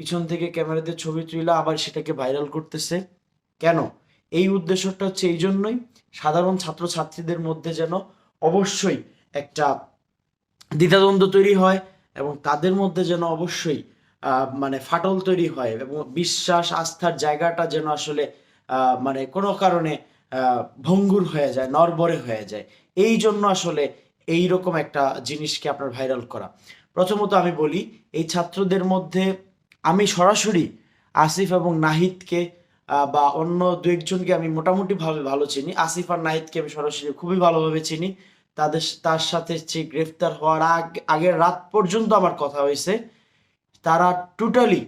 পিছন থেকে ক্যামেরা দিয়ে ছবি তুলে আবার সেটাকে ভাইরাল করতেছে। কেন? এই উদ্দেশ্যটা হচ্ছে এই জন্যই সাধারণ ছাত্রছাত্রীদের মধ্যে যেন অবশ্যই একটা দ্বিধাদ্বন্দ্ব তৈরি হয় এবং তাদের মধ্যে যেন অবশ্যই মানে ফাটল তৈরি হয় এবং বিশ্বাস, আস্থার জায়গাটা যেন আসলে মানে কোনো কারণে ভঙ্গুর হয়ে যায় নরবরে হয়ে যায়। এই জন্য আসলে এই রকম একটা জিনিসকে আপনার ভাইরাল করা। প্রথমত আমি বলি, এই ছাত্রদের মধ্যে আমি সরাসরি আসিফ এবং নাহিদকে বা অন্য দু একজনকে আমি মোটামুটি ভাবে ভালো চিনি। আসিফ আর নাহিদকে আমি সরাসরি খুবই ভালোভাবে চিনি। তাদের তার সাথে যে গ্রেফতার হওয়ার আগ, আগের রাত পর্যন্ত আমার কথা হয়েছে। তারা টোটালি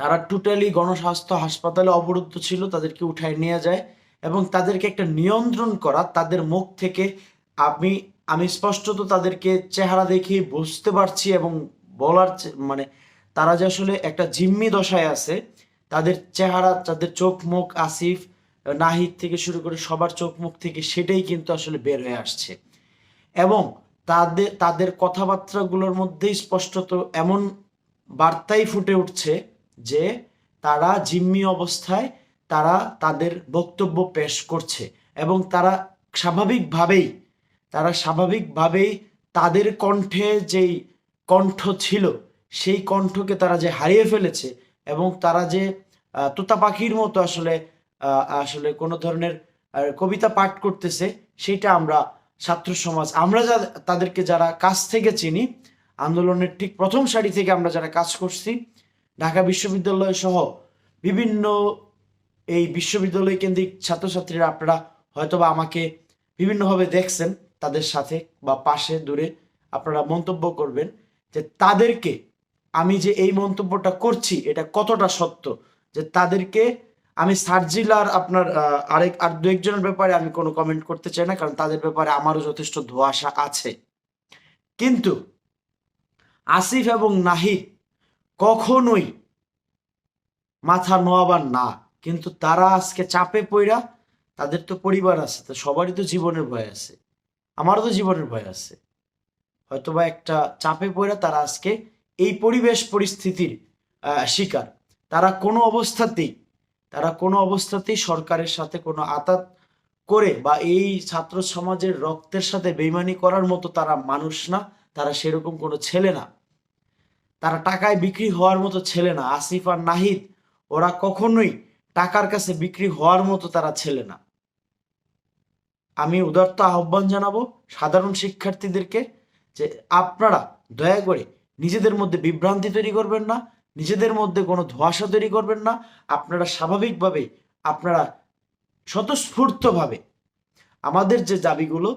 তারা টোটালি গণস্বাস্থ্য হাসপাতালে অবরুদ্ধ ছিল, তাদেরকে উঠায় নিয়ে যায় এবং তাদেরকে একটা নিয়ন্ত্রণ করা, তাদের মুখ থেকে আমি আমি স্পষ্টত তাদেরকে চেহারা দেখে বুঝতে পারছি এবং বলার মানে তারা যে আসলে একটা জিম্মি দশায় আছে, তাদের চেহারা, তাদের চোখ মুখ আসিফ, নাহিদ থেকে শুরু করে সবার চোখ মুখ থেকে সেটাই কিন্তু আসলে বের হয়ে আসছে। এবং তাদের তাদের কথাবার্তাগুলোর মধ্যেই স্পষ্টত এমন বার্তাই ফুটে উঠছে যে তারা জিম্মি অবস্থায় তারা তাদের বক্তব্য পেশ করছে এবং তারা স্বাভাবিকভাবেই তারা স্বাভাবিকভাবেই তাদের কণ্ঠে যেই কণ্ঠ ছিল সেই কণ্ঠকে তারা যে হারিয়ে ফেলেছে এবং তারা যে তোতা পাখির মতো আসলে আসলে কোনো ধরনের কবিতা পাঠ করতেছে, সেটা আমরা ছাত্র সমাজ, আমরা যা, তাদেরকে যারা কাছ থেকে চিনি, আন্দোলনের ঠিক প্রথম সারি থেকে আমরা যারা কাজ করছি, ঢাকা বিশ্ববিদ্যালয় সহ বিভিন্ন এই বিশ্ববিদ্যালয় কেন্দ্রিক ছাত্রছাত্রীরা আপনারা হয়তোবা আমাকে বিভিন্নভাবে দেখছেন, তাদের সাথে বা পাশে দূরে আপনারা মন্তব্য করবেন যে তাদেরকে আমি যে এই মন্তব্যটা করছি, এটা কতটা সত্য? যে তাদেরকে আমি সার্জিল আর আপনার আরেক, আর দু একজনের ব্যাপারে আমি কোনো কমেন্ট করতে চাই না, কারণ তাদের ব্যাপারে আমারও যথেষ্ট ধোঁয়াশা আছে। কিন্তু আসিফ এবং নাহিদ কখনোই মাথা নোয়াবার না, কিন্তু তারা আজকে চাপে পইরা তাদের তো পরিবার আছে, তো সবারই তো জীবনের ভয় আছে। আমারও তো জীবনের ভয় আছে। হয়তোবা একটা চাপে পড়ে তারা আজকে এই পরিবেশ পরিস্থিতির শিকার। তারা কোনো অবস্থাতেই, তারা কোনো অবস্থাতেই সরকারের সাথে কোনো আতাত করে বা এই ছাত্র সমাজের রক্তের সাথে বেইমানি করার মতো তারা মানুষ না, তারা সেরকম কোনো ছেলে না। তারা টাকায় বিক্রি হওয়ার মতো ছেলে না, আসিফ আর নাহিদ, ওরা কখনোই টাকার কাছে বিক্রি হওয়ার মতো তারা ছেলে না। আমি উদার্ত আহ্বান জানাব সাধারণ শিক্ষার্থীদেরকে যে আপনারা দয়া করে নিজেদের মধ্যে বিভ্রান্তি তৈরি করবেন না, নিজেদের মধ্যে কোনো ধোঁয়াশা তৈরি করবেন না, আপনারা স্বাভাবিকভাবে আপনারা স্বতঃস্ফূর্তভাবে আমাদের যে দাবিগুলো,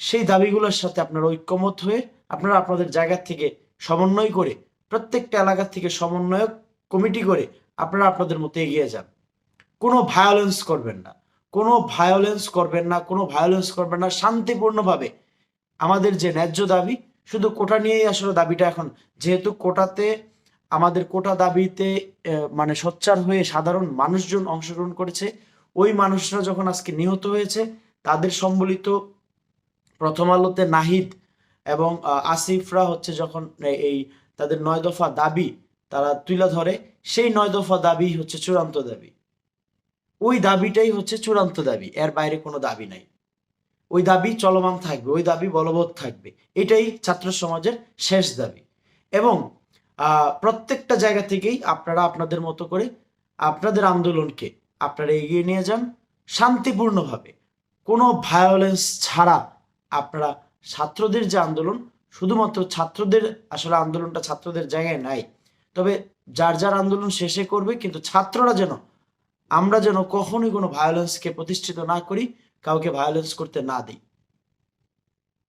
সেই দাবিগুলোর সাথে আপনারা ঐক্যমত হয়ে, আপনারা আপনাদের জায়গা থেকে সমন্বয় করে, প্রত্যেকটা এলাকা থেকে সমন্বয়ক কমিটি করে আপনারা আপনাদের মতো এগিয়ে যান। কোনো ভায়োলেন্স করবেন না। কোনো ভায়োলেন্স করবেন না, কোনো ভায়োলেন্স করবেন না, শান্তিপূর্ণভাবে আমাদের যে ন্যায্য দাবি শুধু কোটা নিয়েই আসলে দাবিটা এখন। যেহেতু কোটাতে, আমাদের কোটা দাবিতে মানে সোচ্চার হয়ে সাধারণ মানুষজন অংশগ্রহণ করেছে, ওই মানুষরা যখন আজকে নিহত হয়েছে, তাদের সম্বলিত প্রথম আলোতে নাহিদ এবং আসিফরা হচ্ছে যখন এই তাদের নয় দফা দাবি তারা তুলে ধরে, সেই নয় দফা দাবি হচ্ছে চূড়ান্ত দাবি। ওই দাবিটাই হচ্ছে চূড়ান্ত দাবি, এর বাইরে কোনো দাবি নাই। ওই দাবি চলমান থাকবে, ওই দাবি বলবৎ থাকবে। এটাই ছাত্র সমাজের শেষ দাবি। এবং প্রত্যেকটা জায়গা থেকেই আপনারা আপনাদের মতো করে আপনাদের আন্দোলনকে আপনারা এগিয়ে নিয়ে যান শান্তিপূর্ণভাবে। কোনো ভায়োলেন্স ছাড়া আপনারা ছাত্রদের যে আন্দোলন, শুধুমাত্র ছাত্রদের, আসলে আন্দোলনটা ছাত্রদের জায়গায় নাই। তবে যার যার আন্দোলন শেষে করবে, কিন্তু ছাত্ররা যেন, আমরা যেন কখনোই কোনো ভায়োলেন্সকে প্রতিষ্ঠিত না করি কাউকে ভায়োলেন্স করতে না দিই।